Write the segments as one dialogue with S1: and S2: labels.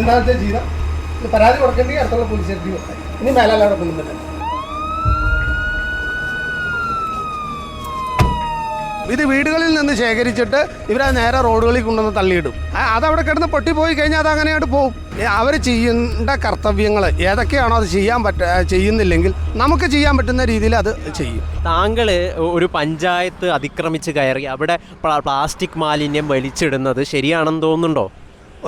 S1: എന്താണെന്ന് വെച്ചാൽ ചെയ്താൽ ഇത് പരാതി കൊടുക്കേണ്ടി അടുത്തുള്ള പോലീസ് കൊടുത്താൽ ഇനി മേലാൽ അവിടെ കൊണ്ടുവന്നിട്ട്. ഇത് വീടുകളിൽ നിന്ന് ശേഖരിച്ചിട്ട് ഇവരത് നേരെ റോഡുകളിൽ കൊണ്ടുവന്ന് തള്ളിയിടും. അതവിടെ കിടന്ന് പൊട്ടിപ്പോയി കഴിഞ്ഞാൽ അത് അങ്ങനെയായിട്ട് പോകും അവർ ചെയ്യേണ്ട കർത്തവ്യങ്ങൾ ഏതൊക്കെയാണോ അത് ചെയ്യാൻ പറ്റ ചെയ്യുന്നില്ലെങ്കിൽ നമുക്ക് ചെയ്യാൻ പറ്റുന്ന രീതിയിൽ അത് ചെയ്യും.
S2: താങ്കൾ ഒരു പഞ്ചായത്ത് അതിക്രമിച്ച് കയറി അവിടെ പ്ലാസ്റ്റിക് മാലിന്യം വലിച്ചിടുന്നത് ശരിയാണെന്ന് തോന്നുന്നുണ്ടോ?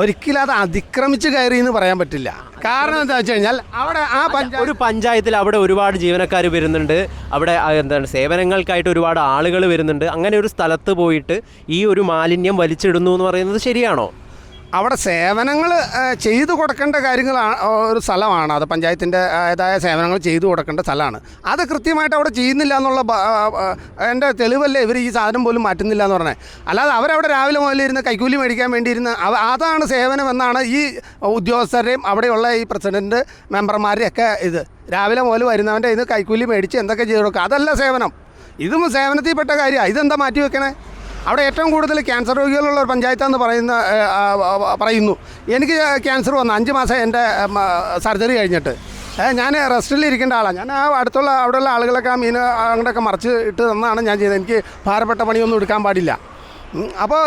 S1: ഒരിക്കലും അത് അതിക്രമിച്ച് കയറി എന്ന് പറയാൻ പറ്റില്ല. കാരണം എന്താ വെച്ച് കഴിഞ്ഞാൽ അവിടെ ആ
S2: ഒരു പഞ്ചായത്തിൽ അവിടെ ഒരുപാട് ജീവനക്കാർ വരുന്നുണ്ട്. അവിടെ എന്താണ് സേവനങ്ങൾക്കായിട്ട് ഒരുപാട് ആളുകൾ വരുന്നുണ്ട്. അങ്ങനെ ഒരു സ്ഥലത്ത് പോയിട്ട് ഈ ഒരു മാലിന്യം വലിച്ചിടുന്നു എന്ന് പറയുന്നത് ശരിയാണോ?
S1: അവിടെ സേവനങ്ങൾ ചെയ്തു കൊടുക്കേണ്ട കാര്യങ്ങളാണ് ഒരു സ്ഥലമാണ്. അത് പഞ്ചായത്തിന്റെ ഏതായ സേവനങ്ങൾ ചെയ്തു കൊടുക്കേണ്ട സ്ഥലമാണ്. അത് കൃത്യമായിട്ട് അവിടെ ചെയ്യുന്നില്ല എന്നുള്ള എന്റെ തെളിവല്ലേ ഇവർ ഈ സാധനം പോലും മാറ്റുന്നില്ല എന്ന് പറഞ്ഞത്. അല്ലാതെ അവരവിടെ രാവിലെ മുതൽ ഇരുന്ന് കൈക്കൂലി മേടിക്കാൻ വേണ്ടി ഇരുന്ന് അവ- അതാണ് സേവനം എന്നാണ് ഈ ഉദ്യോഗസ്ഥരുടെയും അവിടെയുള്ള ഈ പ്രസിഡന്റ് മെമ്പർമാരുടെയൊക്കെ ഇത്. രാവിലെ മുതൽ വരുന്നവന്റെ ഇത് കൈക്കൂലി മേടിച്ച് എന്തൊക്കെ ചെയ്തു കൊടുക്കുക. അതല്ല സേവനം. ഇതും സേവനത്തിൽപ്പെട്ട കാര്യമാണ്. ഇതെന്താ മാറ്റി വെക്കണേ? അവിടെ ഏറ്റവും കൂടുതൽ ക്യാൻസർ രോഗികളുള്ള ഒരു പഞ്ചായത്താന്ന് പറയുന്ന പറയുന്നു. എനിക്ക് ക്യാൻസർ വന്നു. അഞ്ച് മാസം എന്റെ സർജറി കഴിഞ്ഞിട്ട്. ഞാൻ റെസ്റ്റിൽ ഇരിക്കേണ്ട ആളാണ് ഞാൻ ആ അടുത്തുള്ള അവിടെയുള്ള ആളുകളൊക്കെ ആ മീൻ അങ്ങോട്ടൊക്കെ മറിച്ച് ഇട്ട് തന്നാണ് ഞാൻ ചെയ്തത് എനിക്ക് ഭാരപ്പെട്ട പണിയൊന്നും എടുക്കാൻ പാടില്ല. അപ്പോൾ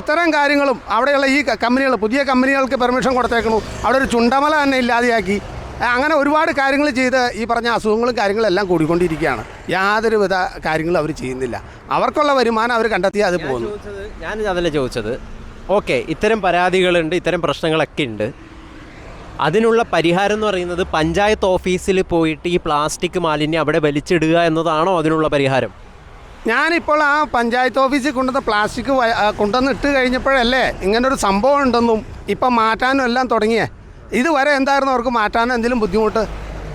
S1: ഇത്തരം കാര്യങ്ങളും അവിടെയുള്ള ഈ കമ്പനികൾ പുതിയ കമ്പനികൾക്ക് പെർമിഷൻ കൊടുത്തേക്കണു അവിടെ ഒരു ചുണ്ടമല തന്നെ ഇല്ലാതെയാക്കി. അങ്ങനെ ഒരുപാട് കാര്യങ്ങൾ ചെയ്ത് ഈ പറഞ്ഞ അസുഖങ്ങളും കാര്യങ്ങളെല്ലാം കൂടിക്കൊണ്ടിരിക്കുകയാണ്. യാതൊരുവിധ കാര്യങ്ങളും അവർ ചെയ്യുന്നില്ല. അവർക്കുള്ള വരുമാനം അവർ കണ്ടെത്തിയാൽ അത് പോകുന്നു.
S2: ഞാൻ അതല്ല ചോദിച്ചത്? ഓക്കെ ഇത്തരം പരാതികളുണ്ട് ഇത്തരം പ്രശ്നങ്ങളൊക്കെ ഉണ്ട്. അതിനുള്ള പരിഹാരം എന്ന് പറയുന്നത് പഞ്ചായത്ത് ഓഫീസിൽ പോയിട്ട് ഈ പ്ലാസ്റ്റിക് മാലിന്യം അവിടെ വലിച്ചിടുക എന്നതാണോ അതിനുള്ള പരിഹാരം?
S1: ഞാനിപ്പോൾ ആ പഞ്ചായത്ത് ഓഫീസിൽ കൊണ്ടുവന്ന പ്ലാസ്റ്റിക് കൊണ്ടുവന്ന് ഇട്ട് കഴിഞ്ഞപ്പോഴല്ലേ ഇങ്ങനൊരു സംഭവം ഉണ്ടെന്നും ഇപ്പം മാറ്റാനും എല്ലാം തുടങ്ങിയേ. ഇതുവരെ എന്തായിരുന്നു അവർക്ക് മാറ്റാൻ എന്തെങ്കിലും ബുദ്ധിമുട്ട്?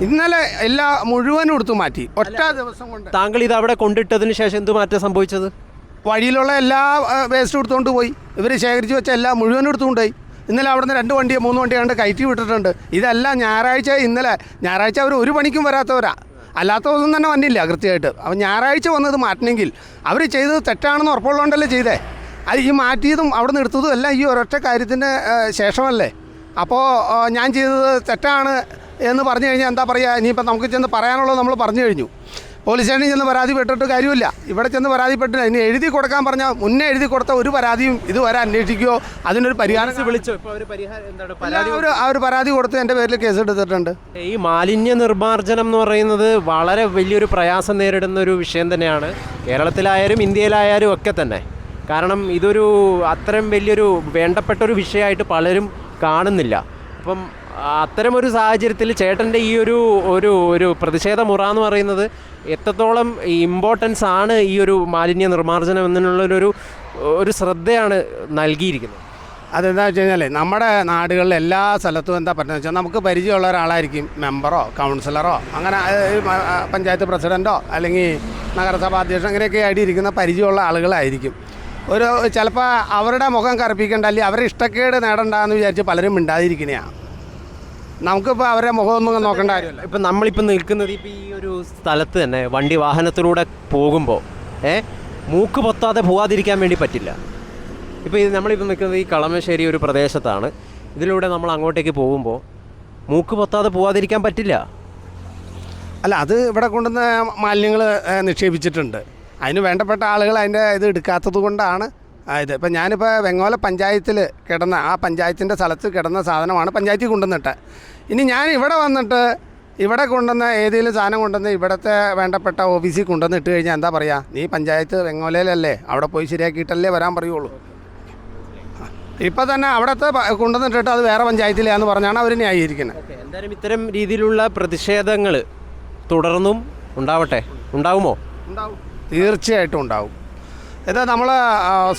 S1: ഇന്നലെ എല്ലാ മുഴുവനും എടുത്തു മാറ്റി. ഒറ്റ ദിവസം കൊണ്ട്.
S2: താങ്കൾ ഇത് അവിടെ കൊണ്ടിട്ടതിന് ശേഷം എന്ത് മാറ്റം സംഭവിച്ചത്?
S1: വഴിയിലുള്ള എല്ലാ വേസ്റ്റ് എടുത്തുകൊണ്ട് പോയി. ഇവർ ശേഖരിച്ച് വെച്ച എല്ലാ മുഴുവനും എടുത്തുകൊണ്ടുപോയി ഇന്നലെ അവിടുന്ന് രണ്ട് വണ്ടി മൂന്ന് വണ്ടി കണ്ട് കയറ്റി വിട്ടിട്ടുണ്ട്. ഇതെല്ലാം ഞായറാഴ്ച ഇന്നലെ. ഞായറാഴ്ച അവർ ഒരു പണിക്കും വരാത്തവരാ. അല്ലാത്ത ദിവസം തന്നെ വന്നില്ല കൃത്യമായിട്ട്. അപ്പം ഞായറാഴ്ച വന്നത് മാറ്റണമെങ്കിൽ അവർ ചെയ്തത് തെറ്റാണെന്ന് ഉറപ്പുള്ളതുകൊണ്ടല്ലേ ചെയ്തേ. അത് ഈ മാറ്റിയതും അവിടെ നിന്ന് എടുത്തതും എല്ലാം ഈ ഒരൊറ്റ കാര്യത്തിന്റെ ശേഷമല്ലേ? അപ്പോൾ ഞാൻ ചെയ്തത് തെറ്റാണ് എന്ന് പറഞ്ഞു കഴിഞ്ഞാൽ എന്താ പറയുക ഇനിയിപ്പോൾ നമുക്ക് ചെന്ന് പറയാനുള്ളത് നമ്മൾ പറഞ്ഞു കഴിഞ്ഞു. പോലീസ് സ്റ്റേഷനിൽ ചെന്ന് പരാതിപ്പെട്ടിട്ട് കാര്യമില്ല. ഇവിടെ ചെന്ന് പരാതിപ്പെട്ടില്ല ഇനി എഴുതി കൊടുക്കാൻ പറഞ്ഞാൽ മുന്നേ എഴുതി കൊടുത്ത ഒരു പരാതിയും ഇതുവരെ അന്വേഷിക്കുകയോ അതിനൊരു പരിഹാരം
S2: വിളിച്ചോ? ഒരു
S1: ആ ഒരു പരാതി കൊടുത്ത് എന്റെ പേരിൽ കേസ് എടുത്തിട്ടുണ്ട്
S2: ഈ മാലിന്യ നിർമ്മാർജനം എന്ന് പറയുന്നത് വളരെ വലിയൊരു പ്രയാസം നേരിടുന്ന ഒരു വിഷയം തന്നെയാണ്. കേരളത്തിലായാലും ഇന്ത്യയിലായാലും ഒക്കെ തന്നെ. കാരണം ഇതൊരു അത്രയും വലിയൊരു വേണ്ടപ്പെട്ട ഒരു വിഷയമായിട്ട് പലരും കാണുന്നില്ല. അപ്പം അത്തരം ഒരു സാഹചര്യത്തിൽ ചേട്ടന്റെ ഈ ഒരു ഒരു ഒരു പ്രതിഷേധ മുറ എന്ന് പറയുന്നത് എത്രത്തോളം ഇമ്പോർട്ടൻസ് ആണ് ഈ ഒരു മാലിന്യ നിർമ്മാർജനം എന്നുള്ളൊരു ഒരു ശ്രദ്ധയാണ് നൽകിയിരിക്കുന്നത്?
S1: അതെന്താ വെച്ച് കഴിഞ്ഞാൽ നമ്മുടെ നാടുകളിൽ എല്ലാ സ്ഥലത്തും എന്താ പറ്റുന്നത് വെച്ചാൽ നമുക്ക് പരിചയമുള്ള ഒരാളായിരിക്കും മെമ്പറോ കൗൺസിലറോ അങ്ങനെ പഞ്ചായത്ത് പ്രസിഡന്റോ അല്ലെങ്കിൽ നഗരസഭാ അധ്യക്ഷൻ അങ്ങനെയൊക്കെ ആയിട്ട് ഇരിക്കുന്ന പരിചയമുള്ള ആളുകളായിരിക്കും. ഒരു ചിലപ്പോൾ അവരുടെ മുഖം കറുപ്പിക്കേണ്ട അല്ലെങ്കിൽ അവരെ ഇഷ്ടക്കേട് നേടണ്ടെന്ന് വിചാരിച്ച് പലരും മിണ്ടാതിരിക്കുന്നതാണ് നമുക്കിപ്പോൾ അവരുടെ മുഖമൊന്നും നോക്കേണ്ട കാര്യമില്ല.
S2: ഇപ്പം നമ്മളിപ്പോൾ നിൽക്കുന്നത് ഇപ്പം ഈ ഒരു സ്ഥലത്ത് തന്നെ വണ്ടി വാഹനത്തിലൂടെ പോകുമ്പോൾ ഏ മൂക്ക് പൊത്താതെ പോകാതിരിക്കാൻ വേണ്ടി പറ്റില്ല. ഇപ്പോൾ ഇത് നമ്മളിപ്പോൾ നിൽക്കുന്നത് ഈ കളമശ്ശേരി ഒരു പ്രദേശത്താണ്. ഇതിലൂടെ നമ്മൾ അങ്ങോട്ടേക്ക് പോകുമ്പോൾ മൂക്ക് പൊത്താതെ പോകാതിരിക്കാൻ പറ്റില്ല.
S1: അല്ല അത് ഇവിടെ കൊണ്ടുവന്ന് മാലിന്യങ്ങൾ നിക്ഷേപിച്ചിട്ടുണ്ട്. അതിന് വേണ്ടപ്പെട്ട ആളുകൾ അതിന്റെ ഇത് എടുക്കാത്തത് കൊണ്ടാണ്. ഇത് ഇപ്പം ഞാനിപ്പോൾ വെങ്ങോല പഞ്ചായത്തിൽ കിടന്ന ആ പഞ്ചായത്തിന്റെ സ്ഥലത്ത് കിടന്ന സാധനമാണ് പഞ്ചായത്തിൽ കൊണ്ടുവന്നിട്ട്. ഇനി ഞാൻ ഇവിടെ വന്നിട്ട് ഇവിടെ കൊണ്ടുവന്ന ഏതെങ്കിലും സാധനം കൊണ്ടുവന്ന് ഇവിടുത്തെ വേണ്ടപ്പെട്ട ഓഫീസിൽ കൊണ്ടുവന്ന് ഇട്ട് കഴിഞ്ഞാൽ എന്താ പറയുക നീ പഞ്ചായത്ത് വെങ്ങോലയിലല്ലേ? അവിടെ പോയി ശരിയാക്കിയിട്ടല്ലേ വരാൻ പറയുള്ളൂ. ഇപ്പം തന്നെ അവിടുത്തെ കൊണ്ടുവന്നിട്ടിട്ട് അത് വേറെ പഞ്ചായത്തിലാന്ന് പറഞ്ഞാണ് അവർ ന്യായീകരിക്കുന്നത്
S2: എന്തായാലും ഇത്തരം രീതിയിലുള്ള പ്രതിഷേധങ്ങൾ തുടർന്നും ഉണ്ടാവട്ടെ? ഉണ്ടാവുമോ?
S1: ഉണ്ടാവും. തീർച്ചയായിട്ടും ഉണ്ടാവും. ഇത് നമ്മൾ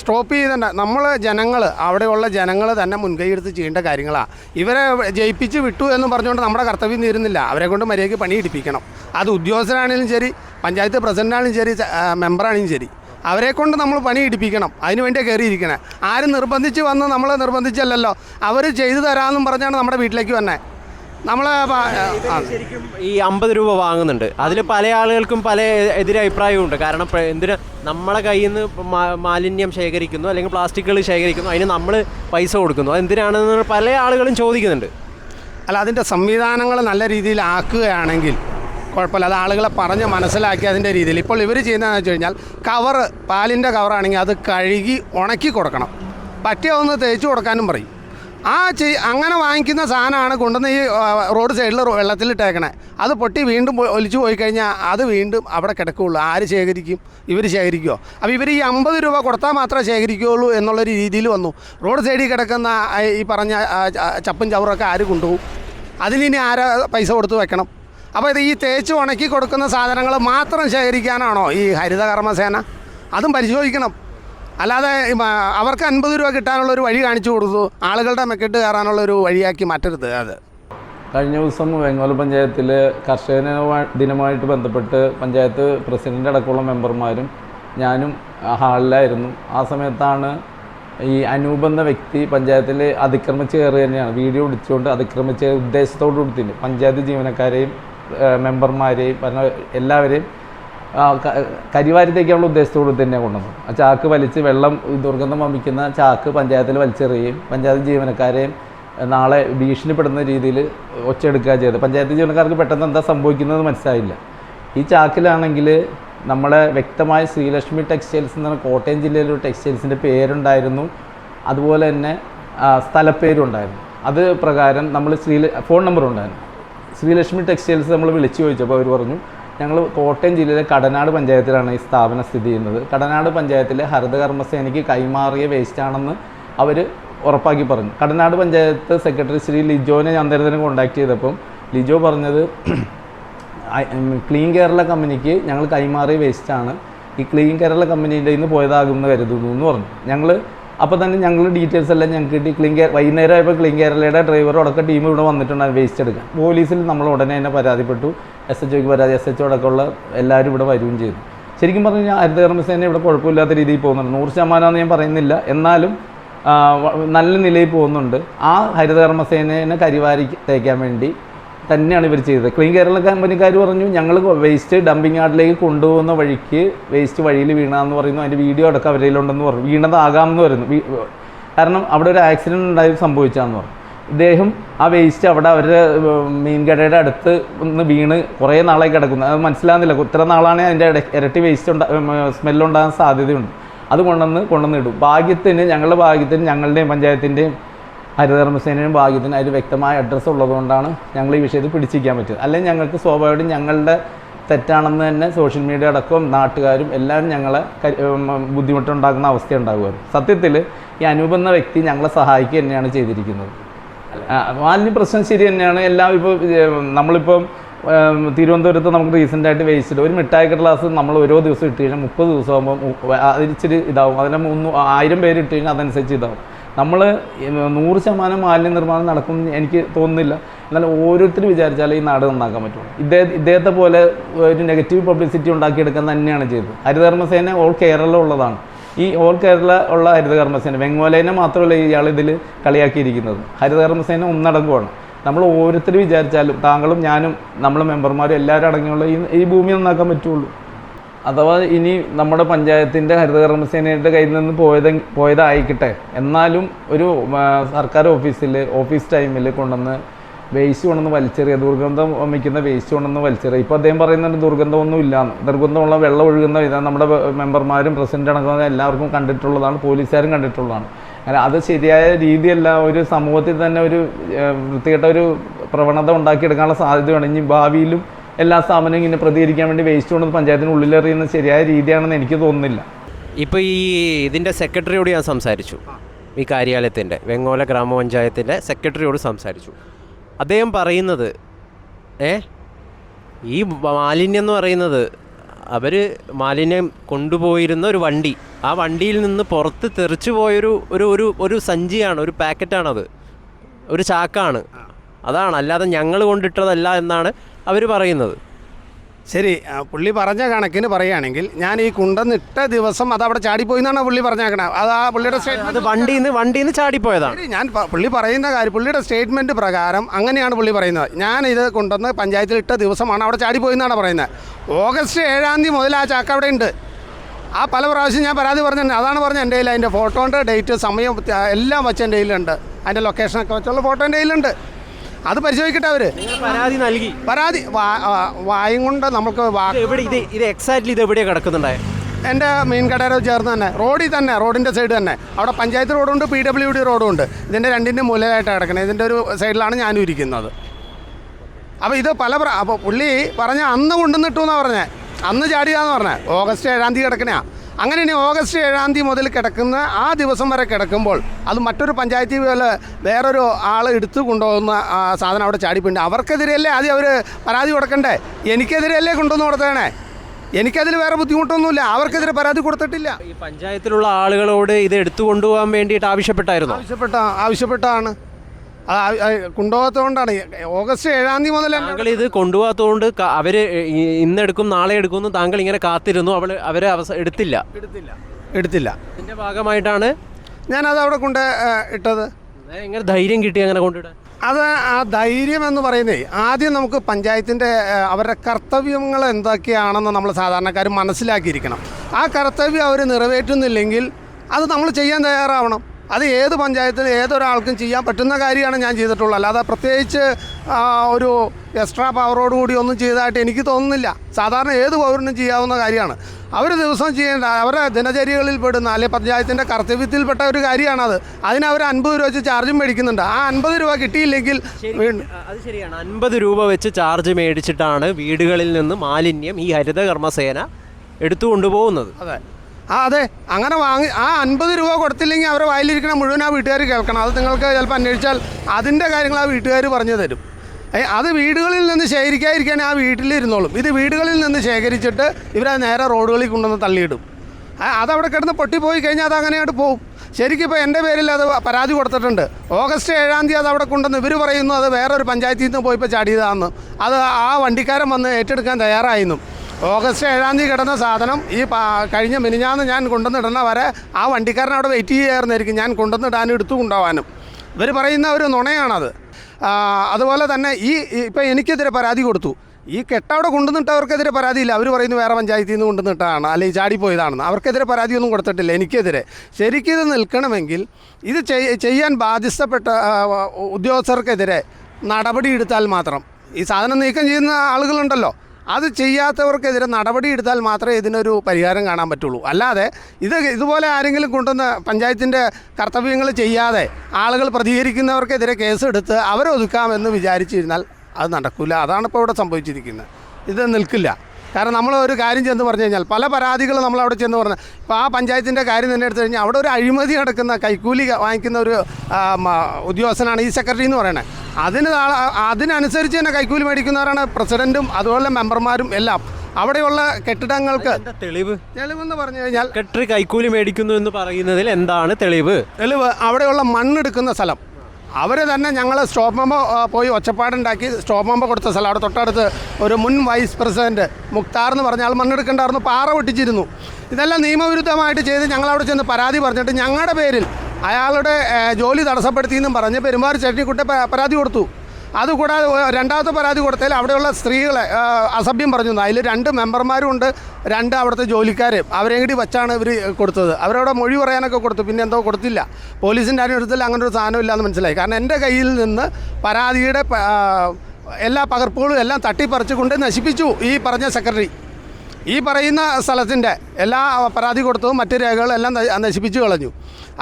S1: സ്റ്റോപ്പ് ചെയ്തണ്ട നമ്മൾ ജനങ്ങൾ അവിടെയുള്ള ജനങ്ങൾ തന്നെ മുൻകൈയ്യെടുത്ത് ചെയ്യേണ്ട കാര്യങ്ങളാണ് ഇവരെ ജയിപ്പിച്ച് വിട്ടു എന്ന് പറഞ്ഞുകൊണ്ട് നമ്മുടെ കർത്തവ്യം തീരുന്നില്ല. അവരെ കൊണ്ട് മര്യാദയ്ക്ക് പണി എടുപ്പിക്കണം അത് ഉദ്യോഗസ്ഥരാണെങ്കിലും ശരി പഞ്ചായത്ത് പ്രസിഡന്റാണെങ്കിലും ശരി മെമ്പറാണെങ്കിലും ശരി. അവരെ കൊണ്ട് നമ്മൾ പണി ഇടിപ്പിക്കണം. അതിന് കയറിയിരിക്കണേ ആരും നിർബന്ധിച്ച് വന്ന് നമ്മൾ നിർബന്ധിച്ചല്ലല്ലോ. അവർ ചെയ്തു തരാമെന്നും പറഞ്ഞാണ് നമ്മുടെ വീട്ടിലേക്ക് വന്നത് നമ്മൾ
S2: ശരിക്കും ഈ അമ്പത് രൂപ വാങ്ങുന്നുണ്ട്. അതിൽ പല ആളുകൾക്കും പല എതിരഭിപ്രായമുണ്ട് കാരണം എന്തിനാ നമ്മളെ കയ്യിൽ നിന്ന് മാലിന്യം ശേഖരിക്കുന്നു അല്ലെങ്കിൽ പ്ലാസ്റ്റിക്കുകൾ ശേഖരിക്കുന്നു അതിന് നമ്മൾ പൈസ കൊടുക്കുന്നു. അതെന്തിനാണെന്ന് പല ആളുകളും ചോദിക്കുന്നുണ്ട്.
S1: അല്ല അതിന്റെ സംവിധാനങ്ങൾ നല്ല രീതിയിൽ ആക്കുകയാണെങ്കിൽ കുഴപ്പമില്ല. അത് ആളുകളെ പറഞ്ഞ് മനസ്സിലാക്കി അതിന്റെ രീതിയിൽ. ഇപ്പോൾ ഇവർ ചെയ്യുന്നതെന്ന് വെച്ച് കഴിഞ്ഞാൽ കവറ് പാലിന്റെ കവറാണെങ്കിൽ അത് കഴുകി ഉണക്കി കൊടുക്കണം. പറ്റിയ ഒന്ന് തേച്ച് കൊടുക്കാനും പറയും. ആ ചെയ് അങ്ങനെ വാങ്ങിക്കുന്ന സാധനമാണ് കൊണ്ടുവന്ന് ഈ റോഡ് സൈഡിൽ വെള്ളത്തിലിട്ടേക്കണേ. അത് പൊട്ടി വീണ്ടും ഒലിച്ചു പോയി കഴിഞ്ഞാൽ അത് വീണ്ടും അവിടെ കിടക്കുകയുള്ളൂ. ആര് ശേഖരിക്കും? ഇവർ ശേഖരിക്കുമോ അപ്പോൾ ഇവർ ഈ അമ്പത് രൂപ കൊടുത്താൽ മാത്രമേ ശേഖരിക്കുകയുള്ളൂ എന്നുള്ളൊരു രീതിയിൽ വന്നു. റോഡ് സൈഡിൽ കിടക്കുന്ന ഈ പറഞ്ഞ ചപ്പും ചവറൊക്കെ ആര് കൊണ്ടുപോകും? അതിനിനി ആരാ പൈസ കൊടുത്ത് വെക്കണം? അപ്പോൾ ഇത് ഈ തേച്ച് ഉണക്കി കൊടുക്കുന്ന സാധനങ്ങൾ മാത്രം ശേഖരിക്കാനാണോ ഈ ഹരിതകർമ്മസേന? അതും പരിശോധിക്കണം. അല്ലാതെ അവർക്ക് അൻപത് രൂപ കിട്ടാനുള്ള ഒരു വഴി കാണിച്ചു കൊടുത്തു. ആളുകളുടെ മെക്കെട്ട് കയറാനുള്ള ഒരു വഴിയാക്കി മാറ്റരുത് അത്.
S3: കഴിഞ്ഞ ദിവസം വെങ്ങോല പഞ്ചായത്തിൽ കർഷക ദിനമായിട്ട് ബന്ധപ്പെട്ട് പഞ്ചായത്ത് പ്രസിഡന്റ് അടക്കമുള്ള മെമ്പർമാരും ഞാനും ഹാളിലായിരുന്നു. ആ സമയത്താണ് ഈ അനൂപ് വ്യക്തി പഞ്ചായത്തിൽ അതിക്രമിച്ച് കയറി തന്നെയാണ്. വീഡിയോ പിടിച്ചുകൊണ്ട് അതിക്രമിച്ച് ഉദ്ദേശത്തോടു കൂടി പഞ്ചായത്ത് ജീവനക്കാരെയും മെമ്പർമാരെയും പറഞ്ഞ എല്ലാവരെയും ആ, ക- കരിവാരി തേക്കാനുള്ള ഉദ്ദേശത്തോട് തന്നെ കൊണ്ടുവന്നത്. ആ ചാക്ക് വലിച്ച് വെള്ളം ദുർഗന്ധം വമിക്കുന്ന ചാക്ക് പഞ്ചായത്തിൽ വലിച്ചെറിയുകയും പഞ്ചായത്ത് ജീവനക്കാരെയും നാളെ ഭീഷണിപ്പെടുന്ന രീതിയിൽ ഒച്ചയെടുക്കുക ചെയ്തത്. പഞ്ചായത്ത് ജീവനക്കാർക്ക് പെട്ടെന്ന് എന്താ സംഭവിക്കുന്നത് മനസ്സിലായില്ല. ഈ ചാക്കിലാണെങ്കിൽ നമ്മളെ വ്യക്തമായ ശ്രീലക്ഷ്മി ടെക്സ്റ്റൈൽസ് എന്ന് പറഞ്ഞ കോട്ടയം ജില്ലയിലൊരു ടെക്സ്റ്റൈൽസിന്റെ പേരുണ്ടായിരുന്നു. അതുപോലെ തന്നെ സ്ഥലപ്പേരുണ്ടായിരുന്നു അത് പ്രകാരം നമ്മൾ ശ്രീ ഫോൺ നമ്പർ ഉണ്ടായിരുന്നു. ശ്രീലക്ഷ്മി ടെക്സ്റ്റൈൽസ് നമ്മൾ വിളിച്ചു ചോദിച്ചപ്പോൾ അവർ പറഞ്ഞു ഞങ്ങൾ കോട്ടയം ജില്ലയിലെ കടനാട് പഞ്ചായത്തിലാണ് ഈ സ്ഥാപനം സ്ഥിതി ചെയ്യുന്നത്. കടനാട് പഞ്ചായത്തിലെ ഹരിതകർമ്മസേനയ്ക്ക് കൈമാറിയ വേസ്റ്റാണെന്ന് അവർ ഉറപ്പാക്കി പറഞ്ഞു. കടനാട് പഞ്ചായത്ത് സെക്രട്ടറി ശ്രീ ലിജോനെ ഞാൻ നേരത്തെ കോൺടാക്ട് ചെയ്തപ്പം ലിജോ പറഞ്ഞത് ക്ലീൻ കേരള കമ്പനിക്ക് ഞങ്ങൾ കൈമാറിയ വേസ്റ്റാണ്. ഈ ക്ലീൻ കേരള കമ്പനീന്റെ നിന്ന് പോയതാകുമെന്ന് കരുതുന്നു എന്ന് പറഞ്ഞു. ഞങ്ങൾ അപ്പോൾ തന്നെ ഞങ്ങൾ ഡീറ്റെയിൽസ് എല്ലാം ഞങ്ങൾക്ക് കിട്ടി. ക്ലീൻ കെയർ വൈകുന്നേരം ആയപ്പോൾ ക്ലീൻ കേരളയുടെ ഡ്രൈവറും അടക്കം ടീം ഇവിടെ വന്നിട്ടുണ്ടായിരുന്നു വേസ്റ്റ് എടുക്കാൻ. പോലീസിൽ നമ്മൾ ഉടനെ തന്നെ പരാതിപ്പെട്ടു. എസ് എച്ച് ഒക്ക് പരാതി. എസ് എച്ച് അടക്കമുള്ള എല്ലാവരും ഇവിടെ വരികയും ചെയ്തു. ശരിക്കും പറഞ്ഞു കഴിഞ്ഞാൽ ഹരിത കർമ്മസേന ഇവിടെ കുഴപ്പമില്ലാത്ത രീതിയിൽ പോകുന്നുണ്ട്. നൂറ് ശതമാനമെന്ന് ഞാൻ പറയുന്നില്ല. എന്നാലും നല്ല നിലയിൽ പോകുന്നുണ്ട്. ആ ഹരിതകർമ്മസേനയെ കരിവാരി തേക്കാൻ വേണ്ടി തന്നെയാണ് ഇവർ ചെയ്തത്. ക്ലീൻ കേരള കമ്പനിക്കാർ പറഞ്ഞു ഞങ്ങൾ വേസ്റ്റ് ഡംപിങ് യാർഡിലേക്ക് കൊണ്ടുപോകുന്ന വഴിക്ക് വേസ്റ്റ് വഴിയിൽ വീണാന്ന് പറയുന്നു. അതിന്റെ വീഡിയോ അടക്കം അവരിലുണ്ടെന്ന് പറഞ്ഞു. വീണതാകാമെന്ന് പറയുന്നു. കാരണം അവിടെ ഒരു ആക്സിഡന്റ് ഉണ്ടായി സംഭവിച്ചാന്ന് പറഞ്ഞു. ഇദ്ദേഹം ആ വേസ്റ്റ് അവിടെ അവരുടെ മീൻകടയുടെ അടുത്ത് ഒന്ന് വീണ് കുറേ നാളായി കിടക്കുന്നു. അത് മനസ്സിലാകുന്നില്ല. ഇത്ര നാളാണ് അതിന്റെ ഇരട്ടി വേസ്റ്റ് ഉണ്ടാ സ്മെല്ലുണ്ടാകാൻ സാധ്യതയുണ്ട്. അത് കൊണ്ടുവന്ന് കൊണ്ടുവന്ന് ഇടും. ഭാഗ്യത്തിന് ഞങ്ങളുടെ ഭാഗ്യത്തിന് ഞങ്ങളുടെയും പഞ്ചായത്തിന്റെയും ഹരിതകർമ്മസേനയും ഭാഗ്യത്തിന് അതിൽ വ്യക്തമായ അഡ്രസ്സ് ഉള്ളതുകൊണ്ടാണ് ഞങ്ങൾ ഈ വിഷയത്തിൽ പിടിച്ചിരിക്കാൻ പറ്റിയത്. അല്ലെങ്കിൽ ഞങ്ങൾക്ക് സ്വാഭാവികമായിട്ടും ഞങ്ങളുടെ തെറ്റാണെന്ന് തന്നെ സോഷ്യൽ മീഡിയ അടക്കം നാട്ടുകാരും എല്ലാവരും ഞങ്ങളെ ബുദ്ധിമുട്ടുണ്ടാക്കുന്ന അവസ്ഥ ഉണ്ടാകുമായിരുന്നു സത്യത്തിൽ ഈ അനൂപ് എന്ന വ്യക്തി ഞങ്ങളെ സഹായിക്കുക തന്നെയാണ് ചെയ്തിരിക്കുന്നത്. മാലിന്യ പ്രശ്നം ശരി തന്നെയാണ്. എല്ലാം ഇപ്പോൾ നമ്മളിപ്പം തിരുവനന്തപുരത്ത് നമുക്ക് റീസെന്റ് ആയിട്ട് വേസ്റ്റിൽ ഒരു മിഠായി ഗ്ലാസ് നമ്മൾ ഓരോ ദിവസം ഇട്ട് കഴിഞ്ഞാൽ മുപ്പത് ദിവസമാകുമ്പോൾ അതിരിച്ചിട്ട് ഇതാവും. അതിനെ മൂന്ന് ആയിരം പേര് ഇട്ട് കഴിഞ്ഞാൽ അതനുസരിച്ച് ഇതാവും. നമ്മൾ നൂറ് ശതമാനം മാലിന്യ നിർമ്മാണം നടക്കും എനിക്ക് തോന്നുന്നില്ല. എന്നാൽ ഓരോരുത്തർ വിചാരിച്ചാലേ ഈ നാട് നന്നാക്കാൻ പറ്റുള്ളൂ. ഇദ്ദേഹം ഇദ്ദേഹത്തെ പോലെ ഒരു നെഗറ്റീവ് പബ്ലിസിറ്റി ഉണ്ടാക്കിയെടുക്കാൻ തന്നെയാണ് ചെയ്തത്. ഹരിതകർമ്മസേന ഓൾ കേരള ഉള്ളതാണ്. ഈ ഓൾ കേരള ഉള്ള ഹരിതകർമ്മസേന വെങ്ങോലേനെ മാത്രമല്ല ഇയാൾ ഇതിൽ കളിയാക്കിയിരിക്കുന്നത്. ഹരിതകർമ്മസേന ഒന്നടങ്കമാണ്. നമ്മൾ ഓരോരുത്തർ വിചാരിച്ചാലും താങ്കളും ഞാനും നമ്മളെ മെമ്പർമാരും എല്ലാവരും അടങ്ങിയുള്ള ഈ ഈ ഭൂമി നന്നാക്കാൻ പറ്റുള്ളൂ. അഥവാ ഇനി നമ്മുടെ പഞ്ചായത്തിന്റെ ഹരിതകർമ്മസേനയുടെ കയ്യിൽ നിന്ന് പോയത് പോയതായിക്കട്ടെ. എന്നാലും ഒരു സർക്കാർ ഓഫീസിൽ ഓഫീസ് ടൈമിൽ കൊണ്ടുവന്ന് വേസ്റ്റ് കൊണ്ടുവന്ന് വലിച്ചെറിയ ദുർഗന്ധം വമിക്കുന്ന വേസ്റ്റ് കൊണ്ടുവന്ന് വലിച്ചെറിയ. ഇപ്പോൾ അദ്ദേഹം പറയുന്നുണ്ട് ദുർഗന്ധമൊന്നും ഇല്ലാന്ന് ദുർഗന്ധമുള്ള വെള്ളം ഒഴുകുന്ന ഇതാണ് നമ്മുടെ മെമ്പർമാരും പ്രസിഡന്റ് അടങ്ങുന്ന എല്ലാവർക്കും കണ്ടിട്ടുള്ളതാണ് പോലീസുകാരും കണ്ടിട്ടുള്ളതാണ്. അങ്ങനെ അത് ശരിയായ രീതിയല്ല. ഒരു സമൂഹത്തിൽ തന്നെ ഒരു വൃത്തികെട്ട ഒരു പ്രവണത ഉണ്ടാക്കിയെടുക്കാനുള്ള സാധ്യതയാണ്. ഇനി ഭാവിയിലും എല്ലാ സ്ഥാപനവും ഇങ്ങനെ പ്രതികരിക്കാൻ വേണ്ടി വേസ്റ്റ് കൊണ്ട് പഞ്ചായത്തിന് ഉള്ളിലെറിയുന്നത് ശരിയായ രീതിയാണെന്ന് എനിക്ക് തോന്നുന്നില്ല.
S2: ഇപ്പോൾ ഈ ഇതിന്റെ സെക്രട്ടറിയോട് ഞാൻ സംസാരിച്ചു. ഈ കാര്യാലയത്തിന്റെ വെങ്ങോല ഗ്രാമപഞ്ചായത്തിന്റെ സെക്രട്ടറിയോട് സംസാരിച്ചു. അദ്ദേഹം പറയുന്നത് ഏ ഈ മാലിന്യം എന്ന് പറയുന്നത് അവർ മാലിന്യം കൊണ്ടുപോയിരുന്ന ഒരു വണ്ടി ആ വണ്ടിയിൽ നിന്ന് പുറത്ത് തെറിച്ചു പോയൊരു ഒരു ഒരു ഒരു സഞ്ചിയാണ് ഒരു പാക്കറ്റാണത്. ഒരു ചാക്കാണ്. അതാണ്. അല്ലാതെ ഞങ്ങൾ കൊണ്ടിട്ടതല്ല എന്നാണ് അവർ പറയുന്നത്.
S1: ശരി പുള്ളി പറഞ്ഞ കണക്കിന് പറയുകയാണെങ്കിൽ ഞാൻ ഈ കുണ്ടെന്നിട്ട ദിവസം അത് അവിടെ ചാടിപ്പോയി എന്നാണ് പുള്ളി പറഞ്ഞേക്കണേ? അത് ആ പുള്ളിയുടെ സ്റ്റേറ്റ്മെന്റ്
S2: വണ്ടിയിൽ നിന്ന് വണ്ടിയിൽ നിന്ന് ചാടിപ്പോയതാണ്.
S1: ഞാൻ പുള്ളി പറയുന്ന കാര്യം പുള്ളിയുടെ സ്റ്റേറ്റ്മെന്റ് പ്രകാരം അങ്ങനെയാണ് പുള്ളി പറയുന്നത്. ഞാൻ ഇത് കൊണ്ടുവന്ന് പഞ്ചായത്തിൽ ഇട്ട ദിവസമാണ് അവിടെ ചാടിപ്പോയി എന്നാണ് പറയുന്നത്. ഓഗസ്റ്റ് ഏഴാം തീയതി മുതൽ ആ ചാക്ക അവിടെ ഉണ്ട്. ആ പല പ്രാവശ്യം ഞാൻ പരാതി പറഞ്ഞു അതാണ് പറഞ്ഞത് എന്റെ കയ്യിൽ അതിന്റെ ഫോട്ടോന്റെ ഡേറ്റ് സമയം എല്ലാം വെച്ച് എന്റെ കയ്യിലുണ്ട്. അതിന്റെ ലൊക്കേഷനൊക്കെ വെച്ചുള്ള ഫോട്ടോ എന്റെ കയ്യിലുണ്ട്. അത് പരിശോധിക്കട്ടെ അവർ.
S2: പരാതി നൽകി.
S1: പരാതി വായും കൊണ്ട് നമുക്ക്
S2: എവിടെ ഇത് ഇത് എക്സാക്ട്ലി ഇത് എവിടെയാണ് കിടക്കുന്നുണ്ടായ?
S1: എന്റെ മീൻ കടയുടെ ചേർന്ന് തന്നെ റോഡിൽ തന്നെ റോഡിന്റെ സൈഡ് തന്നെ. അവിടെ പഞ്ചായത്ത് റോഡുണ്ട് പി ഡബ്ല്യു ഡി റോഡും ഉണ്ട് ഇതിന്റെ രണ്ടിന്റെ മൂലമായിട്ടാണ് കിടക്കുന്നത്. ഇതിന്റെ ഒരു സൈഡിലാണ് ഞാനും ഇരിക്കുന്നത്. അപ്പോൾ ഇത് പല അപ്പോൾ പുള്ളി പറഞ്ഞ അന്ന് കൊണ്ടുവന്നിട്ടു എന്നാണ് പറഞ്ഞത് അന്ന് ചാടിയാന്ന് പറഞ്ഞത് ഓഗസ്റ്റ് ഏഴാം തീയതി കിടക്കണയാ. അങ്ങനെ ഇനി ഓഗസ്റ്റ് ഏഴാം തീയതി മുതൽ കിടക്കുന്ന ആ ദിവസം വരെ കിടക്കുമ്പോൾ അത് മറ്റൊരു പഞ്ചായത്തിൽ പോലെ വേറൊരു ആൾ എടുത്തു കൊണ്ടുപോകുന്ന ആ സാധനം അവിടെ ചാടിപ്പിണ്ട് അവർക്കെതിരെയല്ലേ ആദ്യം അവർ പരാതി കൊടുക്കണ്ടേ? എനിക്കെതിരെയല്ലേ കൊണ്ടുവന്ന് കൊടുത്തേണേ എനിക്കതിൽ വേറെ ബുദ്ധിമുട്ടൊന്നുമില്ല. അവർക്കെതിരെ പരാതി കൊടുത്തിട്ടില്ല.
S2: ഈ പഞ്ചായത്തിലുള്ള ആളുകളോട് ഇത് എടുത്തു കൊണ്ടുപോകാൻ വേണ്ടിയിട്ട് ആവശ്യപ്പെട്ടായിരുന്നു?
S1: ആവശ്യപ്പെട്ട ആവശ്യപ്പെട്ടാണ്. ആ ഓഗസ്റ്റ് ഏഴാം തീയതി മുതൽ
S2: താങ്കൾ ഇത് കൊണ്ടുപോകാത്തതുകൊണ്ട് അവർ ഇന്നെടുക്കും ഇന്ന് എടുക്കും നാളെ എടുക്കും എന്ന് താങ്കൾ ഇങ്ങനെ കാത്തിരുന്നു. അവൾ അവരെ അവസ എടുത്തില്ല.
S1: എടുത്തില്ല. എടുത്തില്ല.
S2: ഇതിന്റെ ഭാഗമായിട്ടാണ്
S1: ഞാനത് അവിടെ കൊണ്ട് ഇട്ടത്.
S2: എങ്ങനെ ഇങ്ങനെ ധൈര്യം കിട്ടി അങ്ങനെ കൊണ്ടിടാൻ
S1: അത് ആ ധൈര്യം എന്ന് പറയുന്നേ ആദ്യം നമുക്ക് പഞ്ചായത്തിന്റെ അവരുടെ കർത്തവ്യങ്ങൾ എന്തൊക്കെയാണെന്ന് നമ്മൾ സാധാരണക്കാർ മനസ്സിലാക്കിയിരിക്കണം. ആ കർത്തവ്യം അവർ നിറവേറ്റുന്നില്ലെങ്കിൽ അത് നമ്മൾ ചെയ്യാൻ തയ്യാറാവണം. അത് ഏത് പഞ്ചായത്തിലും ഏതൊരാൾക്കും ചെയ്യാൻ പറ്റുന്ന കാര്യമാണ് ഞാൻ ചെയ്തിട്ടുള്ളത്. അല്ലാതെ പ്രത്യേകിച്ച് ഒരു എക്സ്ട്രാ പവറോട് കൂടി ഒന്നും ചെയ്തതായിട്ട് എനിക്ക് തോന്നുന്നില്ല. സാധാരണ ഏത് പൗരനും ചെയ്യാവുന്ന കാര്യമാണ്. അവർ ദിവസം ചെയ്യേണ്ട അവരുടെ ദിനചര്യകളിൽ പെടുന്ന അല്ലെങ്കിൽ പഞ്ചായത്തിന്റെ കർത്തവ്യത്തിൽപ്പെട്ട ഒരു കാര്യമാണത്. അതിന് അവർ അൻപത് രൂപ വെച്ച് ചാർജും മേടിക്കുന്നുണ്ട്. ആ അൻപത് രൂപ കിട്ടിയില്ലെങ്കിൽ
S2: അത് ശരിയാണ്. അൻപത് രൂപ വെച്ച് ചാർജ് മേടിച്ചിട്ടാണ് വീടുകളിൽ നിന്ന് മാലിന്യം ഈ ഹരിതകർമ്മസേന എടുത്തു കൊണ്ടുപോകുന്നത്
S1: അതെ. ആ അതെ. അങ്ങനെ വാങ്ങി ആ അൻപത് രൂപ കൊടുത്തില്ലെങ്കിൽ അവരെ വായിലിരിക്കണ മുഴുവൻ ആ വീട്ടുകാർ കേൾക്കണം. അത് നിങ്ങൾക്ക് ചിലപ്പോൾ അന്വേഷിച്ചാൽ അതിന്റെ കാര്യങ്ങൾ ആ വീട്ടുകാർ പറഞ്ഞു തരും. അത് വീടുകളിൽ നിന്ന് ശേഖരിക്കാതിരിക്കാൻ ആ വീട്ടിലിരുന്നോളും. ഇത് വീടുകളിൽ നിന്ന് ശേഖരിച്ചിട്ട് ഇവരത് നേരെ റോഡുകളിൽ കൊണ്ടുവന്ന് തള്ളിയിടും. അതവിടെ കിടന്ന് പൊട്ടിപ്പോയി കഴിഞ്ഞാൽ അത് അങ്ങനെയായിട്ട് പോകും ശരിക്കും ഇപ്പോൾ എന്റെ പേരിൽ അത് പരാതി കൊടുത്തിട്ടുണ്ട്. ഓഗസ്റ്റ് ഏഴാം തീയതി അത് അവിടെ കൊണ്ടുവന്ന് ഇവർ പറയുന്നു അത് വേറൊരു പഞ്ചായത്തിൽ നിന്ന് പോയിപ്പോൾ ചാടിയതാണെന്ന്. അത് ആ വണ്ടിക്കാരൻ വന്ന് ഏറ്റെടുക്കാൻ തയ്യാറായിരുന്നു ഓഗസ്റ്റ് ഏഴാം തീയതി കിടന്ന സാധനം ഈ കഴിഞ്ഞ മിനിഞ്ഞാന്ന് ഞാൻ കൊണ്ടുവന്നിടണ വരെ ആ വണ്ടിക്കാരൻ അവിടെ വെയിറ്റ് ചെയ്യായിരുന്നായിരിക്കും ഞാൻ കൊണ്ടുവന്നിടാനും എടുത്തു കൊണ്ടുപോകാനും. ഇവർ പറയുന്ന ഒരു നുണയാണത്. അതുപോലെ തന്നെ ഈ ഇപ്പം എനിക്കെതിരെ പരാതി കൊടുത്തു. ഈ കെട്ടവിടെ കൊണ്ടുവന്നിട്ടവർക്കെതിരെ പരാതിയില്ല. അവർ പറയുന്നു വേറെ പഞ്ചായത്തിൽ നിന്ന് കൊണ്ടുവന്നിട്ടാണ് അല്ലെങ്കിൽ ചാടിപ്പോയതാണെന്ന്. അവർക്കെതിരെ പരാതിയൊന്നും കൊടുത്തിട്ടില്ല എനിക്കെതിരെ. ശരിക്കും ഇത് നിൽക്കണമെങ്കിൽ ഇത് ചെയ്യാൻ ബാധ്യസ്ഥപ്പെട്ട ഉദ്യോഗസ്ഥർക്കെതിരെ നടപടിയെടുത്താൽ മാത്രം. ഈ സാധനം നീക്കം ചെയ്യുന്ന ആളുകളുണ്ടല്ലോ. അത് ചെയ്യാത്തവർക്കെതിരെ നടപടി എടുത്താൽ മാത്രമേ ഇതിനൊരു പരിഹാരം കാണാൻ പറ്റുള്ളൂ. അല്ലാതെ ഇത് ഇതുപോലെ ആരെങ്കിലും കൊണ്ടുവന്ന് പഞ്ചായത്തിന്റെ കർത്തവ്യങ്ങൾ ചെയ്യാതെ ആളുകൾ പ്രതികരിക്കുന്നവർക്കെതിരെ കേസെടുത്ത് അവരെ ഒതുക്കാമെന്ന് വിചാരിച്ചിരുന്നാൽ അത് നടക്കില്ല അതാണ് ഇപ്പോൾ ഇവിടെ സംഭവിച്ചിരിക്കുന്നത്. ഇത് നിൽക്കില്ല. കാരണം നമ്മൾ ഒരു കാര്യം ചെന്ന് പറഞ്ഞു കഴിഞ്ഞാൽ പല പരാതികൾ നമ്മൾ അവിടെ ചെന്ന് പറഞ്ഞാൽ ഇപ്പോൾ ആ പഞ്ചായത്തിന്റെ കാര്യം തന്നെ എടുത്തു കഴിഞ്ഞാൽ അവിടെ ഒരു അഴിമതി നടക്കുന്ന കൈക്കൂലി വാങ്ങിക്കുന്ന ഒരു ഉദ്യോഗസ്ഥനാണ് ഈ സെക്രട്ടറി എന്ന് പറയുന്നത് അതിന് അതിനനുസരിച്ച് തന്നെ കൈക്കൂലി മേടിക്കുന്നവരാണ് പ്രസിഡന്റും അതുപോലെ മെമ്പർമാരും എല്ലാം. അവിടെയുള്ള കെട്ടിടങ്ങൾക്ക്
S2: തെളിവ്?
S1: തെളിവെന്ന് പറഞ്ഞു കഴിഞ്ഞാൽ
S2: കെട്ടി കൈക്കൂലി മേടിക്കുന്നു എന്ന് പറയുന്നതിൽ എന്താണ് തെളിവ്?
S1: തെളിവ് അവിടെയുള്ള മണ്ണെടുക്കുന്ന സ്ഥലം. അവർ തന്നെ ഞങ്ങൾ സ്റ്റോപ്പ് മെമ്പ പോയി ഒച്ചപ്പാടുണ്ടാക്കി സ്റ്റോപ്പ് മെമ്പ കൊടുത്ത സ്ഥലം. അവിടെ തൊട്ടടുത്ത് ഒരു മുൻ വൈസ് പ്രസിഡന്റ് മുക്താർ എന്ന് പറഞ്ഞാൽ മണ്ണെടുക്കണ്ടായിരുന്നു. പാറ പൊട്ടിച്ചിരുന്നു. ഇതെല്ലാം നിയമവിരുദ്ധമായിട്ട് ചെയ്ത് ഞങ്ങൾ അവിടെ ചെന്ന് പരാതി പറഞ്ഞിട്ട് ഞങ്ങളുടെ പേരിൽ അയാളുടെ ജോലി തടസ്സപ്പെടുത്തിയെന്നും പറഞ്ഞ് പെരുമാറി ചട്ടിക്കുട്ടെ പരാതി കൊടുത്തു. അതുകൂടാതെ രണ്ടാമത്തെ പരാതി കൊടുത്തതിൽ അവിടെയുള്ള സ്ത്രീകളെ അസഭ്യം പറഞ്ഞു. അതിൽ രണ്ട് മെമ്പർമാരും ഉണ്ട് രണ്ട് അവിടുത്തെ ജോലിക്കാരെയും അവരെ കൂടി വച്ചാണ് ഇവർ കൊടുത്തത്. അവരവിടെ മൊഴി പറയാനൊക്കെ കൊടുത്തു പിന്നെ എന്തോ കൊടുത്തില്ല. പോലീസിന്റെ അന്വേഷണത്തിൽ അങ്ങനെ ഒരു സാധനം ഇല്ലാന്ന് മനസ്സിലായി. കാരണം എന്റെ കയ്യിൽ നിന്ന് പരാതിയുടെ എല്ലാ പകർപ്പുകളും എല്ലാം തട്ടിപ്പറിച്ചുകൊണ്ട് നശിപ്പിച്ചു ഈ പറഞ്ഞ സെക്രട്ടറി. ഈ പറയുന്ന സ്ഥലത്തിന്റെ എല്ലാ പരാതി കൊടുത്തതും മറ്റ് രേഖകളെല്ലാം നശിപ്പിച്ച് കളഞ്ഞു.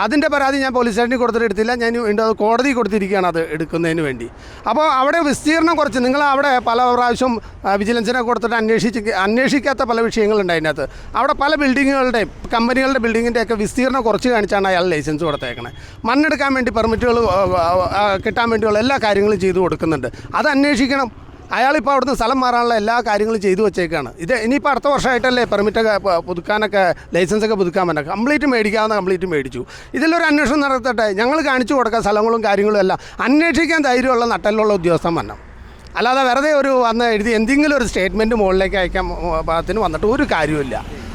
S1: അതിന്റെ പരാതി ഞാൻ പോലീസ് സ്റ്റേഷനിൽ കൊടുത്തിട്ട് എടുത്തില്ല ഞാൻ അത് കോടതി കൊടുത്തിരിക്കുകയാണ് അത് എടുക്കുന്നതിന് വേണ്ടി. അപ്പോൾ അവിടെ വിസ്തീർണം കുറച്ച്. നിങ്ങൾ അവിടെ പല പ്രാവശ്യം വിജിലൻസിനെ കൊടുത്തിട്ട് അന്വേഷിച്ച് അന്വേഷിക്കാത്ത പല വിഷയങ്ങളുണ്ട് അതിനകത്ത്. അവിടെ പല ബിൽഡിങ്ങുകളുടെയും കമ്പനികളുടെ ബിൽഡിങ്ങിന്റെയൊക്കെ വിസ്തീർണം കുറച്ച് കാണിച്ചാണ് അയാൾ ലൈസൻസ് കൊടുത്തേക്കണേ. മണ്ണെടുക്കാൻ വേണ്ടി പെർമിറ്റുകൾ കിട്ടാൻ വേണ്ടിയുള്ള എല്ലാ കാര്യങ്ങളും ചെയ്തു കൊടുക്കുന്നുണ്ട്. അത് അന്വേഷിക്കണം. അയാളിപ്പോൾ അവിടുന്ന് സ്ഥലം മാറാനുള്ള എല്ലാ കാര്യങ്ങളും ചെയ്തു വെച്ചേക്കാണ് ഇത് ഇനിയിപ്പോൾ അടുത്ത വർഷമായിട്ടല്ലേ പെർമിറ്റൊക്കെ പുതുക്കാനൊക്കെ ലൈസൻസൊക്കെ പുതുക്കാൻ പറ്റുക കംപ്ലീറ്റ് മേടിക്കാവുന്ന കംപ്ലീറ്റ് മേടിച്ചു ഇതിലൊരു അന്വേഷണം നടത്തട്ടെ ഞങ്ങൾ കാണിച്ചു കൊടുക്കുക സ്ഥലങ്ങളും കാര്യങ്ങളും എല്ലാം അന്വേഷിക്കാൻ ധൈര്യമുള്ള നട്ടലുള്ള ഉദ്യോഗസ്ഥൻ വരണം അല്ലാതെ വെറുതെ ഒരു വന്ന് എഴുതി എന്തെങ്കിലും ഒരു സ്റ്റേറ്റ്മെന്റ് മുകളിലേക്ക് അയക്കാൻ പാകത്തിന് വന്നിട്ട് ഒരു കാര്യമില്ല